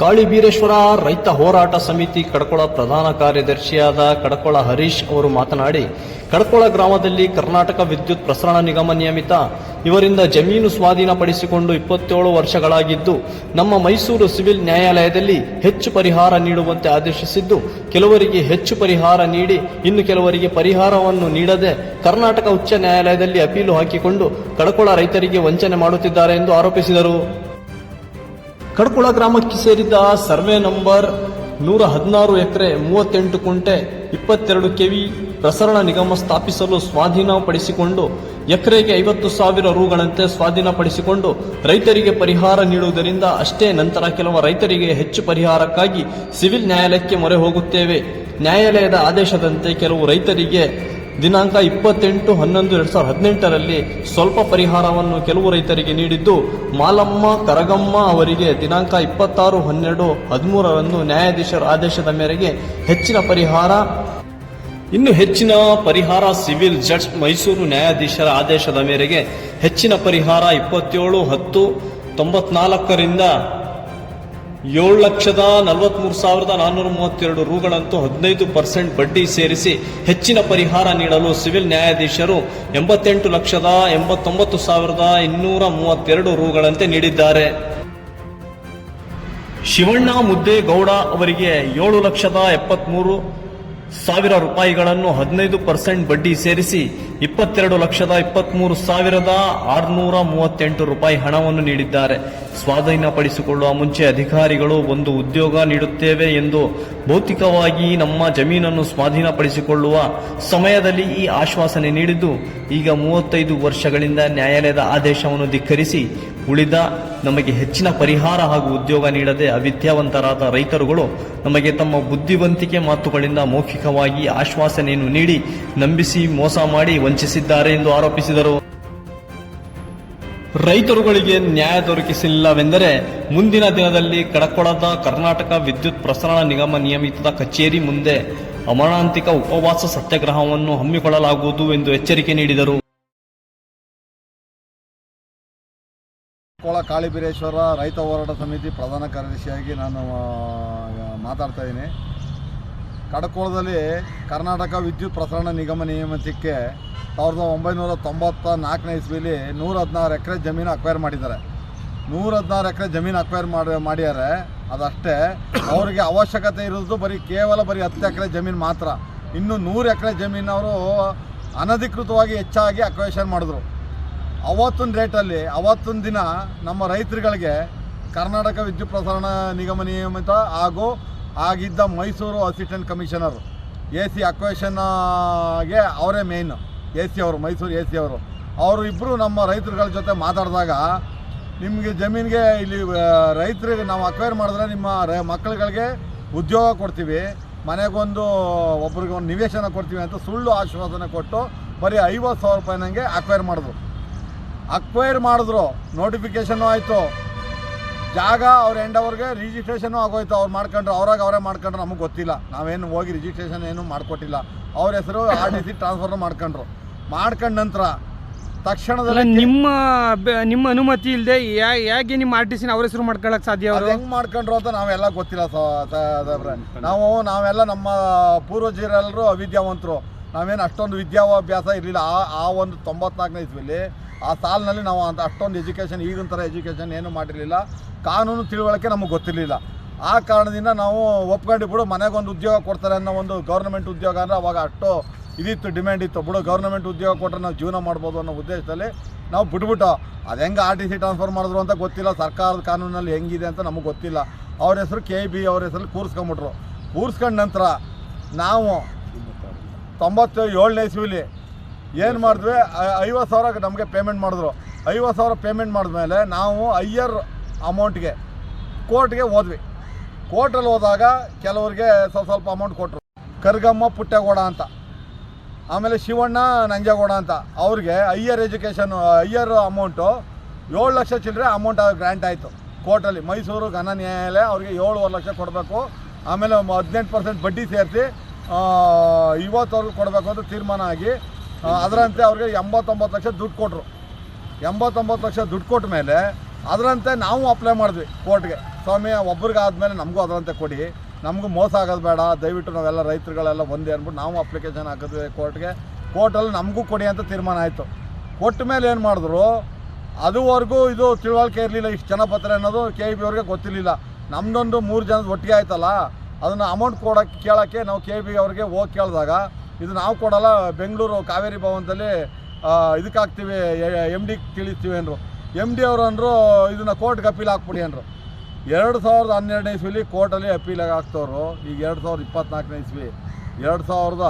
ಕಾಳಿಬೀರೇಶ್ವರ ರೈತ ಹೋರಾಟ ಸಮಿತಿ ಕಡಕೊಳ ಪ್ರಧಾನ ಕಾರ್ಯದರ್ಶಿಯಾದ ಕಡಕೊಳ ಹರೀಶ್ ಅವರು ಮಾತನಾಡಿ, ಕಡಕೊಳ ಗ್ರಾಮದಲ್ಲಿ ಕರ್ನಾಟಕ ವಿದ್ಯುತ್ ಪ್ರಸರಣ ನಿಗಮ ನಿಯಮಿತ, ಇವರಿಂದ ಜಮೀನು ಸ್ವಾಧೀನಪಡಿಸಿಕೊಂಡು ಇಪ್ಪತ್ತೇಳು ವರ್ಷಗಳಾಗಿದ್ದು, ನಮ್ಮ ಮೈಸೂರು ಸಿವಿಲ್ ನ್ಯಾಯಾಲಯದಲ್ಲಿ ಹೆಚ್ಚು ಪರಿಹಾರ ನೀಡುವಂತೆ ಆದೇಶಿಸಿದ್ದು, ಕೆಲವರಿಗೆ ಹೆಚ್ಚು ಪರಿಹಾರ ನೀಡಿ, ಇನ್ನು ಕೆಲವರಿಗೆ ಪರಿಹಾರವನ್ನು ನೀಡದೆ ಕರ್ನಾಟಕ ಉಚ್ಚ ನ್ಯಾಯಾಲಯದಲ್ಲಿ ಅಪೀಲು ಹಾಕಿಕೊಂಡು ಕಡಕೊಳ ರೈತರಿಗೆ ವಂಚನೆ ಮಾಡುತ್ತಿದ್ದಾರೆ ಎಂದು ಆರೋಪಿಸಿದರು. ಕಡ್ಕುಳ ಗ್ರಾಮಕ್ಕೆ ಸೇರಿದ ಸರ್ವೆ ನಂಬರ್ ನೂರ ಹದಿನಾರು ಎಕರೆ ಮೂವತ್ತೆಂಟು ಕುಂಟೆ ಇಪ್ಪತ್ತೆರಡು ಕೆವಿ ಪ್ರಸರಣ ನಿಗಮ ಸ್ಥಾಪಿಸಲು ಸ್ವಾಧೀನಪಡಿಸಿಕೊಂಡು ಎಕರೆಗೆ ಐವತ್ತು ಸಾವಿರ ರುಗಳಂತೆ ಸ್ವಾಧೀನಪಡಿಸಿಕೊಂಡು ರೈತರಿಗೆ ಪರಿಹಾರ ನೀಡುವುದರಿಂದ ಅಷ್ಟೇ ನಂತರ ಕೆಲವು ರೈತರಿಗೆ ಹೆಚ್ಚು ಪರಿಹಾರಕ್ಕಾಗಿ ಸಿವಿಲ್ ನ್ಯಾಯಾಲಯಕ್ಕೆ ಮೊರೆ ಹೋಗುತ್ತೇವೆ. ನ್ಯಾಯಾಲಯದ ಆದೇಶದಂತೆ ಕೆಲವು ರೈತರಿಗೆ ದಿನಾಂಕ ಇಪ್ಪತ್ತೆಂಟು ಹನ್ನೊಂದು ಎರಡ್ ಸಾವಿರದ ಹದಿನೆಂಟರಲ್ಲಿ ಸ್ವಲ್ಪ ಪರಿಹಾರವನ್ನು ಕೆಲವು ರೈತರಿಗೆ ನೀಡಿದ್ದು, ಮಾಲಮ್ಮ ಕರಗಮ್ಮ ಅವರಿಗೆ ದಿನಾಂಕ ಇಪ್ಪತ್ತಾರು ಹನ್ನೆರಡು ಹದಿಮೂರರಂದು ನ್ಯಾಯಾಧೀಶರ ಆದೇಶದ ಮೇರೆಗೆ ಹೆಚ್ಚಿನ ಪರಿಹಾರ. ಇನ್ನು ಹೆಚ್ಚಿನ ಪರಿಹಾರ ಸಿವಿಲ್ ಜಡ್ಜ್ ಮೈಸೂರು ನ್ಯಾಯಾಧೀಶರ ಆದೇಶದ ಮೇರೆಗೆ ಹೆಚ್ಚಿನ ಪರಿಹಾರ ಇಪ್ಪತ್ತೇಳು ಹತ್ತು ತೊಂಬತ್ನಾಲ್ಕರಿಂದ ಏಳು ಲಕ್ಷದ ನಲವತ್ಮೂರು ಸಾವಿರದ ನಾನ್ನೂರ ಮೂವತ್ತೆರಡು ರೂಗಳಂತೂ ಹದಿನೈದು ಪರ್ಸೆಂಟ್ ಬಡ್ಡಿ ಸೇರಿಸಿ ಹೆಚ್ಚಿನ ಪರಿಹಾರ ನೀಡಲು ಸಿವಿಲ್ ನ್ಯಾಯಾಧೀಶರು ಎಂಬತ್ತೆಂಟು ಲಕ್ಷದ ಎಂಬತ್ತೊಂಬತ್ತು ಸಾವಿರದ ಇನ್ನೂರ ಮೂವತ್ತೆರಡು ರೂಗಳಂತೆ ನೀಡಿದ್ದಾರೆ. ಶಿವಣ್ಣ ಮುದ್ದೇಗೌಡ ಅವರಿಗೆ ಏಳು ಲಕ್ಷದ ಎಪ್ಪತ್ಮೂರು ಸಾವಿರ ರೂಪಾಯಿಗಳನ್ನು ಹದಿನೈದು ಪರ್ಸೆಂಟ್ ಬಡ್ಡಿ ಸೇರಿಸಿ ಇಪ್ಪತ್ತೆರಡು ಲಕ್ಷದ ಇಪ್ಪತ್ಮೂರು ಸಾವಿರದ ಆರುನೂರ ಮೂವತ್ತೆಂಟು ರೂಪಾಯಿ ಹಣವನ್ನು ನೀಡಿದ್ದಾರೆ. ಸ್ವಾಧೀನಪಡಿಸಿಕೊಳ್ಳುವ ಮುಂಚೆ ಅಧಿಕಾರಿಗಳು ಒಂದು ಉದ್ಯೋಗ ನೀಡುತ್ತೇವೆ ಎಂದು ಭೌತಿಕವಾಗಿ ನಮ್ಮ ಜಮೀನನ್ನು ಸ್ವಾಧೀನಪಡಿಸಿಕೊಳ್ಳುವ ಸಮಯದಲ್ಲಿ ಈ ಆಶ್ವಾಸನೆ ನೀಡಿದ್ದು, ಈಗ ಮೂವತ್ತೈದು ವರ್ಷಗಳಿಂದ ನ್ಯಾಯಾಲಯದ ಆದೇಶವನ್ನು ಧಿಕ್ಕರಿಸಿ ಉಳಿದ ನಮಗೆ ಹೆಚ್ಚಿನ ಪರಿಹಾರ ಹಾಗೂ ಉದ್ಯೋಗ ನೀಡದೆ ಅವಿದ್ಯಾವಂತರಾದ ರೈತರುಗಳು ನಮಗೆ ತಮ್ಮ ಬುದ್ಧಿವಂತಿಕೆ ಮಾತುಗಳಿಂದ ಮೌಖಿಕವಾಗಿ ಆಶ್ವಾಸನೆಯನ್ನು ನೀಡಿ ನಂಬಿಸಿ ಮೋಸ ಮಾಡಿ ವಂಚಿಸಿದ್ದಾರೆ ಎಂದು ಆರೋಪಿಸಿದರು. ರೈತರುಗಳಿಗೆ ನ್ಯಾಯ ದೊರಕಿಸಿಲ್ಲವೆಂದರೆ ಮುಂದಿನ ದಿನದಲ್ಲಿ ಕಡಕೊಳದ ಕರ್ನಾಟಕ ವಿದ್ಯುತ್ ಪ್ರಸರಣ ನಿಗಮ ನಿಯಮಿತದ ಕಚೇರಿ ಮುಂದೆ ಅಮಾನಾಂತಿಕ ಉಪವಾಸ ಸತ್ಯಾಗ್ರಹವನ್ನು ಹಮ್ಮಿಕೊಳ್ಳಲಾಗುವುದು ಎಂದು ಎಚ್ಚರಿಕೆ ನೀಡಿದರು. ಕೋಳ ಕಾಳಿಬೀರೇಶ್ವರ ರೈತ ಹೋರಾಟ ಸಮಿತಿ ಪ್ರಧಾನ ಕಾರ್ಯದರ್ಶಿಯಾಗಿ ನಾನು ಮಾತಾಡ್ತಾ ಇದ್ದೀನಿ. ಕಡಕೋಳದಲ್ಲಿ ಕರ್ನಾಟಕ ವಿದ್ಯುತ್ ಪ್ರಸರಣ ನಿಗಮ ನಿಯಮಿತಕ್ಕೆ ಸಾವಿರದ ಒಂಬೈನೂರ ತೊಂಬತ್ತ ನಾಲ್ಕನೇ ಇಸ್ವಿಲಿ ನೂರ ಹದಿನಾರು ಎಕರೆ ಜಮೀನು ಅಕ್ವೈರ್ ಮಾಡಿದ್ದಾರೆ. ನೂರ ಹದಿನಾರು ಎಕರೆ ಜಮೀನು ಅಕ್ವೈರ್ ಮಾಡಿ, ಮಾಡ್ಯಾರೆ. ಅದಷ್ಟೇ, ಅವರಿಗೆ ಅವಶ್ಯಕತೆ ಇರೋದು ಬರೀ ಕೇವಲ ಬರೀ ಹತ್ತು ಎಕರೆ ಜಮೀನು ಮಾತ್ರ. ಇನ್ನು ನೂರು ಎಕರೆ ಜಮೀನು ಅನಧಿಕೃತವಾಗಿ ಹೆಚ್ಚಾಗಿ ಅಕ್ವೇಷನ್ ಮಾಡಿದ್ರು. ಅವತ್ತಿನ ರೇಟಲ್ಲಿ, ಅವತ್ತಿನ ದಿನ ನಮ್ಮ ರೈತರುಗಳಿಗೆ ಕರ್ನಾಟಕ ವಿದ್ಯುತ್ ಪ್ರಸರಣ ನಿಗಮ ನಿಯಮಿತ ಹಾಗೂ ಆಗಿದ್ದ Mysuru assistant commissioner A C ಅಕ್ವೇಷನ್ಗೆ ಅವರೇ ಮೇಯ್ನ್ ಎ ಸಿ ಅವರು, ಮೈಸೂರು ಎ ಸಿ ಅವರು. ಅವರು ಇಬ್ಬರು ನಮ್ಮ ರೈತರುಗಳ ಜೊತೆ ಮಾತಾಡಿದಾಗ ನಿಮಗೆ ಜಮೀನಿಗೆ ಇಲ್ಲಿ ರೈತರಿಗೆ ನಾವು ಅಕ್ವೈರ್ ಮಾಡಿದ್ರೆ ನಿಮ್ಮ ರೈ, ಮಕ್ಕಳುಗಳಿಗೆ ಉದ್ಯೋಗ ಕೊಡ್ತೀವಿ. ಮನೆಗೊಂದು, ಒಬ್ರಿಗೊಂದು ನಿವೇಶನ ಕೊಡ್ತೀವಿ ಅಂತ ಸುಳ್ಳು ಆಶ್ವಾಸನೆ ಕೊಟ್ಟು ಬರೀ ಐವತ್ತು ಸಾವಿರ ರೂಪಾಯಿನಂಗೆ ಅಕ್ವೈರ್ ಮಾಡಿದ್ರು. ಅಕ್ವೈರ್ ಮಾಡಿದ್ರು ನೋಟಿಫಿಕೇಶನ್ನು ಆಯಿತು. ಜಾಗ ಅವ್ರ ಎಂಡ್ ಅವ್ರಿಗೆ ರಿಜಿಸ್ಟ್ರೇಷನು ಆಗೋಯ್ತು. ಅವ್ರು ಮಾಡ್ಕೊಂಡ್ರು ಅವ್ರಾಗ ಅವರೇ ಮಾಡ್ಕೊಂಡ್ರು ನಮಗೆ ಗೊತ್ತಿಲ್ಲ. ನಾವೇನು ಹೋಗಿ ರಿಜಿಸ್ಟ್ರೇಷನ್ ಏನು ಮಾಡಿಕೊಟ್ಟಿಲ್ಲ. ಅವ್ರ ಹೆಸರು ಆರ್ ಡಿ ಸಿ ಟ್ರಾನ್ಸ್ಫರ್ ಮಾಡ್ಕೊಂಡ್ರು. ಮಾಡ್ಕೊಂಡ ನಂತರ ತಕ್ಷಣದಲ್ಲಿ ನಿಮ್ಮ ಬೆ- ನಿಮ್ಮ ಅನುಮತಿ ಇಲ್ಲದೆ ಯಾಕೆ ನಿಮ್ಮ ಆರ್ ಟಿ ಸಿನ ಅವ್ರ ಹೆಸರು ಮಾಡ್ಕೊಳ್ಳೋಕೆ ಸಾಧ್ಯ ಹೆಂಗೆ ಅವರು? ಹೆಂಗ್ ಮಾಡ್ಕೊಂಡ್ರು ಅಂತ ನಾವೆಲ್ಲ ಗೊತ್ತಿಲ್ಲ. ನಾವು ನಾವೆಲ್ಲ ನಮ್ಮ ಪೂರ್ವಜರೆಲ್ಲರೂ ಅವಿದ್ಯಾವಂತರು. ನಾವೇನು ಅಷ್ಟೊಂದು ವಿದ್ಯಾಭ್ಯಾಸ ಇರಲಿಲ್ಲ. ಆ ಆ ಒಂದು ತೊಂಬತ್ನಾಲ್ಕನೇ ಇಸ್ವಿಲಿ ಆ ಸಾಲಿನಲ್ಲಿ ನಾವು ಅಂತ ಅಷ್ಟೊಂದು ಎಜುಕೇಷನ್ ಈಗಿನ ಥರ ಎಜುಕೇಷನ್ ಏನು ಮಾಡಿರಲಿಲ್ಲ. ಕಾನೂನು ತಿಳುವಳಿಕೆ ನಮಗೆ ಗೊತ್ತಿರಲಿಲ್ಲ. ಆ ಕಾರಣದಿಂದ ನಾವು ಒಪ್ಕೊಂಡು ಬಿಡು ಮನೆಗೊಂದು ಉದ್ಯೋಗ ಕೊಡ್ತಾರೆ ಅನ್ನೋ ಒಂದು ಗೌರ್ಮೆಂಟ್ ಉದ್ಯೋಗ ಅಂದರೆ ಅವಾಗ ಅಷ್ಟು ಇದಿತ್ತು ಡಿಮ್ಯಾಂಡ್ ಇತ್ತು. ಬಿಡು ಗೌರ್ಮೆಂಟ್ ಉದ್ಯೋಗ ಕೊಟ್ಟರೆ ನಾವು ಜೀವನ ಮಾಡ್ಬೋದು ಅನ್ನೋ ಉದ್ದೇಶದಲ್ಲಿ ನಾವು ಬಿಟ್ಬಿಟ್ಟು, ಅದು ಹೆಂಗೆ ಆರ್ ಟಿ ಸಿ ಟ್ರಾನ್ಸ್ಫರ್ ಮಾಡಿದ್ರು ಅಂತ ಗೊತ್ತಿಲ್ಲ. ಸರ್ಕಾರದ ಕಾನೂನಲ್ಲಿ ಹೆಂಗಿದೆ ಅಂತ ನಮಗೆ ಗೊತ್ತಿಲ್ಲ. ಅವ್ರ ಹೆಸರು ಕೆ ಬಿ ಅವ್ರ ಹೆಸರು ಕೂರಿಸ್ಕೊಂಬಿಟ್ರು. ಕೂರಿಸ್ಕೊಂಡ ನಂತರ ನಾವು ತೊಂಬತ್ತು ಏಳನೇ ಇಸ್ವಿಲಿ ಏನು ಮಾಡಿದ್ವಿ? ಐವತ್ತು ಸಾವಿರ ನಮಗೆ ಪೇಮೆಂಟ್ ಮಾಡಿದ್ರು. ಐವತ್ತು ಸಾವಿರ ಪೇಮೆಂಟ್ ಮಾಡಿದ್ಮೇಲೆ ನಾವು ಹೈಯರ್ ಅಮೌಂಟ್ಗೆ ಕೋರ್ಟ್ಗೆ ಹೋದ್ವಿ. ಕೋರ್ಟಲ್ಲಿ ಹೋದಾಗ ಕೆಲವ್ರಿಗೆ ಸ್ವಲ್ಪ ಸ್ವಲ್ಪ ಅಮೌಂಟ್ ಕೊಟ್ಟರು ಕರ್ಗಮ್ಮ ಪುಟ್ಟೇಗೌಡ ಅಂತ. ಆಮೇಲೆ ಶಿವಣ್ಣ ನಂಜೇಗೌಡ ಅಂತ. ಅವ್ರಿಗೆ ಹೈಯರ್ ಎಜುಕೇಷನ್ ಹೈಯರ್ ಅಮೌಂಟು ಏಳು ಲಕ್ಷ ಚಿಲ್ಲರೆ ಅಮೌಂಟ್ ಗ್ರ್ಯಾಂಟ್ ಆಯಿತು. ಕೋರ್ಟಲ್ಲಿ ಮೈಸೂರು ಘನ ನ್ಯಾಯಾಲಯ ಅವ್ರಿಗೆ ಏಳುವರೆ ಲಕ್ಷ ಕೊಡಬೇಕು. ಆಮೇಲೆ ಹದಿನೆಂಟು ಪರ್ಸೆಂಟ್ ಬಡ್ಡಿ ಸೇರಿಸಿ ಇವತ್ತವ್ರಿಗೆ ಕೊಡಬೇಕು ಅಂತ ತೀರ್ಮಾನ ಆಗಿ ಅದರಂತೆ ಅವ್ರಿಗೆ ಎಂಬತ್ತೊಂಬತ್ತು ಲಕ್ಷ ದುಡ್ಡು ಕೊಟ್ಟರು ಎಂಬತ್ತೊಂಬತ್ತು ಲಕ್ಷ ದುಡ್ಡು ಕೊಟ್ಟ ಮೇಲೆ ಅದರಂತೆ ನಾವು ಅಪ್ಲೈ ಮಾಡಿದ್ವಿ ಕೋರ್ಟ್ಗೆ ಸ್ವಾಮಿ ಆದಮೇಲೆ ನಮಗೂ ಅದರಂತೆ ಕೊಡಿ. ನಮಗೂ ಮೋಸ ಆಗೋದು ಬೇಡ. ದಯವಿಟ್ಟು ನಾವೆಲ್ಲ ರೈತರುಗಳೆಲ್ಲ ಒಂದೇ ಅಂದ್ಬಿಟ್ಟು ನಾವು ಅಪ್ಲಿಕೇಶನ್ ಹಾಕಿದ್ವಿ ಕೋರ್ಟ್ಗೆ ಕೋರ್ಟಲ್ಲಿ ನಮಗೂ ಕೊಡಿ ಅಂತ ತೀರ್ಮಾನ ಆಯಿತು. ಕೊಟ್ಟ ಮೇಲೆ ಏನು ಮಾಡಿದ್ರು? ಅದುವರೆಗೂ ಇದು ತಿಳುವಳಿಕೆ ಇರಲಿಲ್ಲ ಇಷ್ಟು ಜನ ಪತ್ರ ಅನ್ನೋದು ಕೆ ಬಿ ಅವ್ರಿಗೆ ಗೊತ್ತಿರಲಿಲ್ಲ. ನಮ್ಮದೊಂದು ಮೂರು ಜನದ ಒಟ್ಟಿಗೆ ಆಯ್ತಲ್ಲ? ಅದನ್ನು ಅಮೌಂಟ್ ಕೊಡೋಕ್ಕೆ ಕೇಳೋಕ್ಕೆ ನಾವು ಕೆ ಬಿ ಅವ್ರಿಗೆ ಹೋಗಿ ಕೇಳಿದಾಗ ಇದು ನಾವು ಕೊಡಲ್ಲ ಬೆಂಗಳೂರು ಕಾವೇರಿ ಭವನದಲ್ಲಿ ಇದಕ್ಕಾಗ್ತೀವಿ ಇದಕ್ಕೆ ಹಾಕ್ತೀವಿ ಎಂ ಡಿ ತಿಳಿಸ್ತೀವಿ ಅಂದರು. ಎಂ ಡಿ ಅವರು ಅಂದರು ಇದನ್ನು ಕೋರ್ಟ್ಗೆ ಅಪೀಲ್ ಹಾಕ್ಬಿಡಿ ಅಂದರು. ಎರಡು ಸಾವಿರದ ಹನ್ನೆರಡನೇ ಇಸ್ವಿಲಿ ಕೋರ್ಟಲ್ಲಿ ಅಪೀಲ್ ಆಗ್ತವ್ರು. ಈಗ ಎರಡು ಸಾವಿರದ ಇಪ್ಪತ್ನಾಲ್ಕನೇ ಇಸ್ವಿ. ಎರಡು ಸಾವಿರದ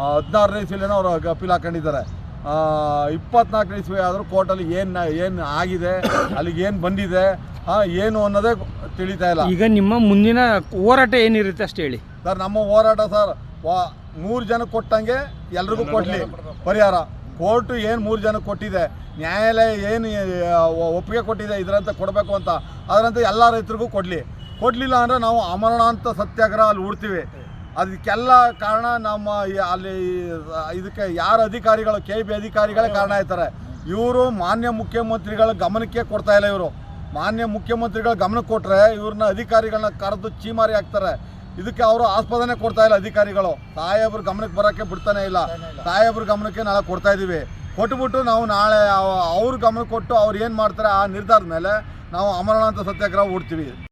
ಹದಿನಾರನೇ ಇಸ್ವಿಲೇನೋ ಅವರು ಅಪೀಲ್ ಹಾಕೊಂಡಿದ್ದಾರೆ. ಇಪ್ಪತ್ನಾಲ್ಕನೇ ಇಸ್ವಿ ಆದರೂ ಕೋರ್ಟಲ್ಲಿ ಏನು ಏನು ಆಗಿದೆ ಅಲ್ಲಿಗೆ ಏನು ಬಂದಿದೆ ಏನು ಅನ್ನೋದೇ ತಿಳಿತಾ ಇಲ್ಲ. ಈಗ ನಿಮ್ಮ ಮುಂದಿನ ಹೋರಾಟ ಏನಿರುತ್ತೆ ಅಷ್ಟು ಹೇಳಿ. ಸರ್ ನಮ್ಮ ಹೋರಾಟ ಸರ್ ವಾ ಮೂರು ಜನ ಕೊಟ್ಟಂಗೆ ಎಲ್ರಿಗೂ ಕೊಡಲಿ. ಪರಿಹಾರ. ಕೋರ್ಟು ಏನು ಮೂರು ಜನಕ್ಕೆ ಕೊಟ್ಟಿದೆ ನ್ಯಾಯಾಲಯ ಏನು ಒಪ್ಪಿಗೆ ಕೊಟ್ಟಿದೆ ಇದರಂತೆ ಕೊಡಬೇಕು ಅಂತ. ಅದರಂತೆ ಎಲ್ಲ ರೈತರಿಗೂ ಕೊಡಲಿ. ಕೊಡಲಿಲ್ಲ ಅಂದರೆ ನಾವು ಅಮರಣಾಂತ ಸತ್ಯಾಗ್ರಹ ಅಲ್ಲಿ ಉಡ್ತೀವಿ. ಅದಕ್ಕೆಲ್ಲ ಕಾರಣ ನಮ್ಮ ಅಲ್ಲಿ ಇದಕ್ಕೆ ಯಾರು ಅಧಿಕಾರಿಗಳು ಕೆ ಬಿ ಅಧಿಕಾರಿಗಳೇ ಕಾರಣ ಆಯ್ತಾರೆ. ಇವರು ಮಾನ್ಯ ಮುಖ್ಯಮಂತ್ರಿಗಳ ಗಮನಕ್ಕೆ ಕೊಡ್ತಾ ಇಲ್ಲ ಇವರು. ಮಾನ್ಯ ಮುಖ್ಯಮಂತ್ರಿಗಳ ಗಮನಕ್ಕೆ ಕೊಟ್ಟರೆ ಇವ್ರನ್ನ ಅಧಿಕಾರಿಗಳನ್ನ ಕರೆದು ಚೀಮಾರಿ ಹಾಕ್ತಾರೆ. ಇದಕ್ಕೆ ಅವರು ಆಸ್ಪದನೆ ಕೊಡ್ತಾ ಇಲ್ಲ ಅಧಿಕಾರಿಗಳು. ಸಾಹೇಬ್ರ ಗಮನಕ್ಕೆ ಬರೋಕ್ಕೆ ಬಿಡ್ತಾನೆ ಇಲ್ಲ. ಸಾಹೇಬ್ರ ಗಮನಕ್ಕೆ ನಾಳೆ ಕೊಡ್ತಾ ಇದ್ದೀವಿ. ಕೊಟ್ಬಿಟ್ಟು ನಾವು ನಾಳೆ ಅವ- ಅವ್ರ ಗಮನ ಕೊಟ್ಟು ಅವ್ರು ಏನು ಮಾಡ್ತಾರೆ ಆ ನಿರ್ಧಾರದ ಮೇಲೆ ನಾವು ಅಮರನಾಥ ಸತ್ಯಾಗ್ರಹ ಹೂಡ್ತೀವಿ